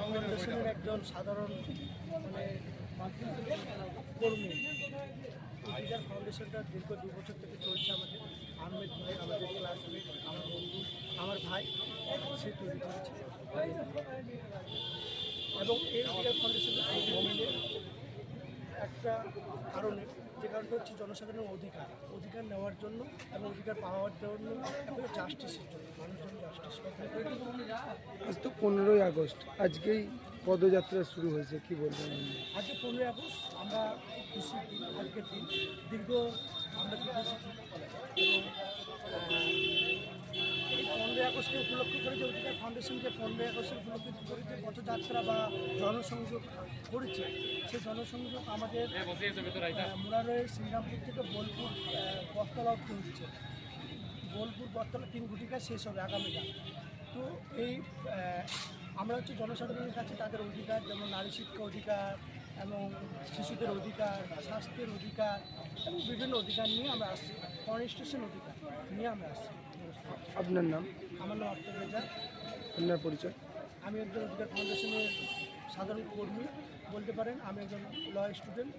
ফাউন্ডেশনের একজন সাধারণ মানে কর্মী অধিকার ফাউন্ডেশনটা দীর্ঘ দু বছর থেকে চলছে আমাদের। আহমেদ ভাই, আমাদের ক্লাসমেট আমার বন্ধু, আমার ভাই, সে তৈরি করেছে। এবং এই অধিকার ফাউন্ডেশন একটা কারণে, যে কারণটা হচ্ছে জনসাধারণের অধিকার। অধিকার নেওয়ার জন্য এবং অধিকার পাওয়ার জন্য এবং জাস্টিসের জন্য মানুষজন জাস্টিস পনেরোই আগস্ট। আজকেই পদযাত্রা শুরু হয়েছে কি বলবেন? আজকে পনেরোই আগস্ট আমরা খুশি দীর্ঘ আমরা পনেরোই আগস্টকে উপলক্ষ করে যে অধিকার ফাউন্ডেশনকে পনেরোই আগস্টের উপলক্ষ করে যে পথযাত্রা বা জনসংযোগ করেছে সেই জনসংযোগ আমাদের আহ, মুরারয়ের শ্রীরামপুর থেকে বোলপুর অব্দি হচ্ছে। বোলপুর বটতলা তিন ঘটিকা শেষ হবে আগামীকাল। তো এই আমরা হচ্ছে জনসাধারণের কাছে তাদের অধিকার যেমন নারী শিক্ষা অধিকার এবং শিশুদের অধিকার স্বাস্থ্যের অধিকার এবং বিভিন্ন অধিকার নিয়ে আমরা আসছি। কনস্টিটিউশন অধিকার নিয়ে আমরা আসছি। আপনার নাম? আমার নাম আব্দুল রেজা আপনার পরিচয়? আমি একজন অধিকার ফাউন্ডেশনের সাধারণ কর্মী বলতে পারেন। আমি একজন ল স্টুডেন্ট